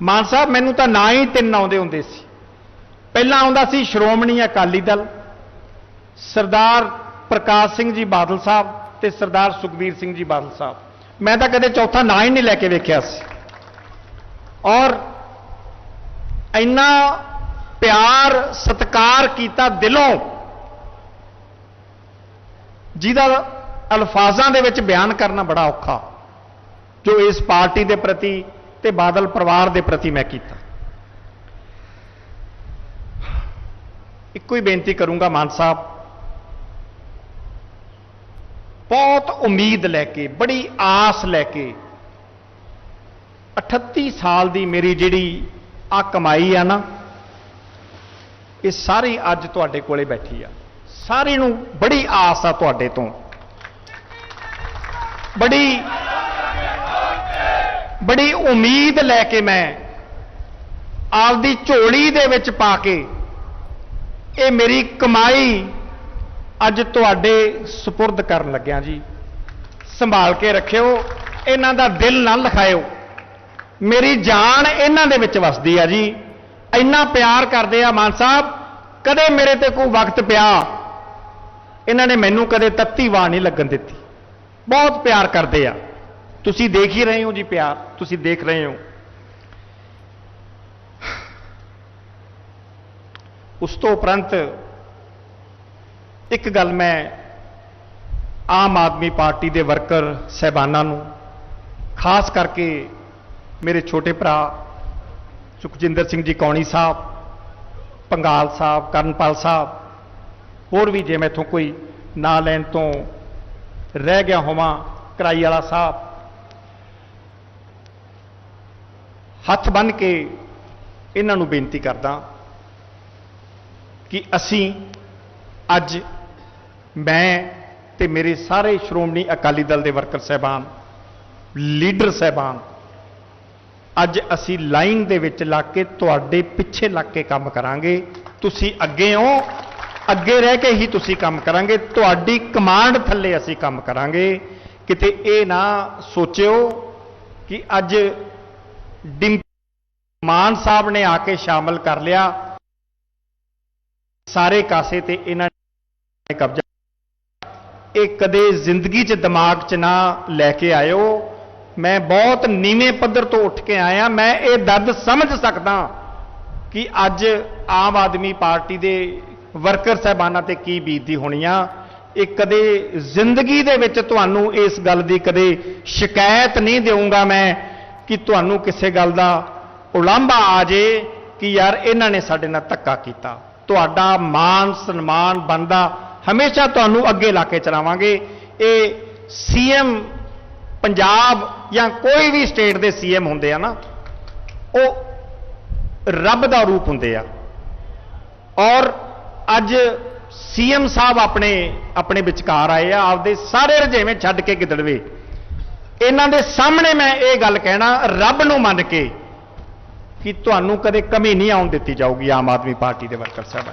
ਮਾਨ ਸਾਹਿਬ, ਮੈਨੂੰ ਤਾਂ ਨਾਂ ਹੀ ਤਿੰਨ ਆਉਂਦੇ ਹੁੰਦੇ ਸੀ। ਪਹਿਲਾਂ ਆਉਂਦਾ ਸੀ ਸ਼੍ਰੋਮਣੀ ਅਕਾਲੀ ਦਲ, ਸਰਦਾਰ ਪ੍ਰਕਾਸ਼ ਸਿੰਘ ਜੀ ਬਾਦਲ ਸਾਹਿਬ ਤੇ ਸਰਦਾਰ ਸੁਖਬੀਰ ਸਿੰਘ ਜੀ ਬਾਦਲ ਸਾਹਿਬ। ਮੈਂ ਤਾਂ ਕਦੇ ਚੌਥਾ ਨਾਂ ਹੀ ਨਹੀਂ ਲੈ ਕੇ ਵੇਖਿਆ ਸੀ। ਔਰ ਇੰਨਾ ਪਿਆਰ, ਸਤਿਕਾਰ ਕੀਤਾ ਦਿਲੋਂ ਜਿਹਦਾ ਅਲਫਾਜ਼ਾਂ ਦੇ ਵਿੱਚ ਬਿਆਨ ਕਰਨਾ ਬੜਾ ਔਖਾ, ਜੋ ਇਸ ਪਾਰਟੀ ਦੇ ਪ੍ਰਤੀ ਤੇ ਬਾਦਲ ਪਰਿਵਾਰ ਦੇ ਪ੍ਰਤੀ ਮੈਂ ਕੀਤਾ। ਇੱਕੋ ਹੀ ਬੇਨਤੀ ਕਰੂੰਗਾ ਮਾਨ ਸਾਹਿਬ। ਬਹੁਤ ਉਮੀਦ ਲੈ ਕੇ, ਬੜੀ ਆਸ ਲੈ ਕੇ 38 ਸਾਲ ਦੀ ਮੇਰੀ ਜਿਹੜੀ ਆ ਕਮਾਈ ਆ ਨਾ, ਇਹ ਸਾਰੀ ਅੱਜ ਤੁਹਾਡੇ ਕੋਲੇ ਬੈਠੀ ਆ। ਸਾਰੀ ਨੂੰ ਬੜੀ ਆਸ ਆ ਤੁਹਾਡੇ ਤੋਂ। ਬੜੀ ਬੜੀ ਉਮੀਦ ਲੈ ਕੇ ਮੈਂ ਆਪਦੀ ਝੋਲੀ ਦੇ ਵਿੱਚ ਪਾ ਕੇ ਇਹ ਮੇਰੀ ਕਮਾਈ ਅੱਜ ਤੁਹਾਡੇ ਸਪੁਰਦ ਕਰਨ ਲੱਗਿਆ ਜੀ। ਸੰਭਾਲ ਕੇ ਰੱਖਿਓ, ਇਹਨਾਂ ਦਾ ਦਿਲ ਨਾ ਲਖਾਇਓ। ਮੇਰੀ ਜਾਨ ਇਹਨਾਂ ਦੇ ਵਿੱਚ ਵਸਦੀ ਆ ਜੀ। ਇੰਨਾ ਪਿਆਰ ਕਰਦੇ ਆ ਮਾਨ ਸਾਹਿਬ, ਕਦੇ ਮੇਰੇ ਤੇ ਕੋਈ ਵਕਤ ਪਿਆ, ਇਹਨਾਂ ਨੇ ਮੈਨੂੰ ਕਦੇ ਤੱਤੀ ਵਾਹ ਨਹੀਂ ਲੱਗਣ ਦਿੱਤੀ। ਬਹੁਤ ਪਿਆਰ ਕਰਦੇ ਆ। ਤੁਸੀਂ ਦੇਖ ਹੀ ਰਹੇ ਹੋ ਜੀ ਪਿਆਰ, ਤੁਸੀਂ ਦੇਖ ਰਹੇ ਹੋ। ਉਸ ਤੋਂ ਉਪਰੰਤ ਇੱਕ ਗੱਲ ਮੈਂ ਆਮ ਆਦਮੀ ਪਾਰਟੀ ਦੇ ਵਰਕਰ ਸਹਿਬਾਨਾਂ ਨੂੰ, ਖਾਸ ਕਰਕੇ ਮੇਰੇ ਛੋਟੇ ਭਰਾ ਸੁਖਜਿੰਦਰ ਸਿੰਘ ਜੀ ਕੌਣੀ ਸਾਹਿਬ, ਪੰਗਾਲ ਸਾਹਿਬ, ਕਰਨਪਾਲ ਸਾਹਿਬ, ਹੋਰ ਵੀ ਜੇ ਮੈਥੋਂ ਕੋਈ ਨਾਂ ਲੈਣ ਤੋਂ ਰਹਿ ਗਿਆ ਹੋਵਾਂ, ਕਰਾਈ ਵਾਲਾ ਸਾਹਿਬ ਹੱਥ ਬੰਨ ਕੇ ਇਹਨਾਂ ਨੂੰ ਬੇਨਤੀ ਕਰਦਾ ਕਿ ਅਸੀਂ ਅੱਜ ਮੈਂ ਤੇ ਮੇਰੇ ਸਾਰੇ ਸ਼੍ਰੋਮਣੀ ਅਕਾਲੀ ਦਲ ਦੇ ਵਰਕਰ ਸਹਿਬਾਨ, ਲੀਡਰ ਸਹਿਬਾਨ, ਅੱਜ ਅਸੀਂ ਲਾਈਨ ਦੇ ਵਿੱਚ ਲੱਗ ਕੇ ਤੁਹਾਡੇ ਪਿੱਛੇ ਲੱਗ ਕੇ ਕੰਮ ਕਰਾਂਗੇ। ਤੁਸੀਂ ਅੱਗੇ ਹੋ, ਅੱਗੇ ਰਹਿ ਕੇ ਹੀ ਤੁਸੀਂ ਕੰਮ ਕਰਾਂਗੇ। ਤੁਹਾਡੀ ਕਮਾਂਡ ਥੱਲੇ ਅਸੀਂ ਕੰਮ ਕਰਾਂਗੇ। ਕਿਤੇ ਇਹ ਨਾ ਸੋਚਿਓ ਕਿ ਅੱਜ ਮਾਨ ਸਾਹਿਬ ਨੇ ਆ ਕੇ ਸ਼ਾਮਲ ਕਰ ਲਿਆ। ਸਾਰੇ ਕਾਸੇ ਤੇ ਇਹਨਾਂ ਨੇ ਕਬਜ਼ਾ ਇਹ ਕਦੇ ਜ਼ਿੰਦਗੀ 'ਚ ਦਿਮਾਗ 'ਚ ਨਾ ਲੈ ਕੇ ਆਇਓ। ਮੈਂ ਬਹੁਤ ਨੀਵੇਂ ਪੱਧਰ ਤੋਂ ਉੱਠ ਕੇ ਆਇਆ। ਮੈਂ ਇਹ ਦਰਦ ਸਮਝ ਸਕਦਾ ਕਿ ਅੱਜ ਆਮ ਆਦਮੀ ਪਾਰਟੀ ਦੇ ਵਰਕਰ ਸਹਿਬਾਨਾਂ ਤੇ ਕੀ ਬੀਤਦੀ ਹੋਣੀ ਆ ਇਹ ਕਦੇ ਜ਼ਿੰਦਗੀ ਦੇ ਵਿੱਚ ਤੁਹਾਨੂੰ ਇਸ ਗੱਲ ਦੀ ਕਦੇ ਸ਼ਿਕਾਇਤ ਨਹੀਂ ਦੇਵਾਂਗਾ ਮੈਂ। ਕਿ ਤੁਹਾਨੂੰ ਕਿਸੇ ਗੱਲ ਦਾ ਉਲਾਂਭਾ ਆ ਜੇ ਕਿ ਯਾਰ ਇਹਨਾਂ ਨੇ ਸਾਡੇ ਨਾਲ ਧੱਕਾ ਕੀਤਾ। ਤੁਹਾਡਾ ਮਾਨ ਸਨਮਾਨ ਬੰਦਾ ਹਮੇਸ਼ਾ ਤੁਹਾਨੂੰ ਅੱਗੇ ਲਾ ਕੇ ਚਲਾਵਾਂਗੇ। ਇਹ ਸੀਐਮ ਪੰਜਾਬ ਜਾਂ ਕੋਈ ਵੀ ਸਟੇਟ ਦੇ ਸੀਐਮ ਹੁੰਦੇ ਆ ਨਾ, ਉਹ ਰੱਬ ਦਾ ਰੂਪ ਹੁੰਦੇ ਆ। ਔਰ ਅੱਜ ਸੀਐਮ ਸਾਹਿਬ ਆਪਣੇ ਆਪਣੇ ਵਿਚਕਾਰ ਆਏ ਆ, ਆਪਦੇ ਸਾਰੇ ਰਜੇਵੇਂ ਛੱਡ ਕੇ ਗਿੱਦੜਵੇ। ਇਹਨਾਂ ਦੇ ਸਾਹਮਣੇ ਮੈਂ ਇਹ ਗੱਲ ਕਹਿਣਾ, ਰੱਬ ਨੂੰ ਮੰਨ ਕੇ ਕਿ ਤੁਹਾਨੂੰ ਕਦੇ ਕਮੀ ਨਹੀਂ ਆਉਣ ਦਿੱਤੀ ਜਾਊਗੀ ਆਮ ਆਦਮੀ ਪਾਰਟੀ ਦੇ ਵਰਕਰ ਸਾਹਿਬ।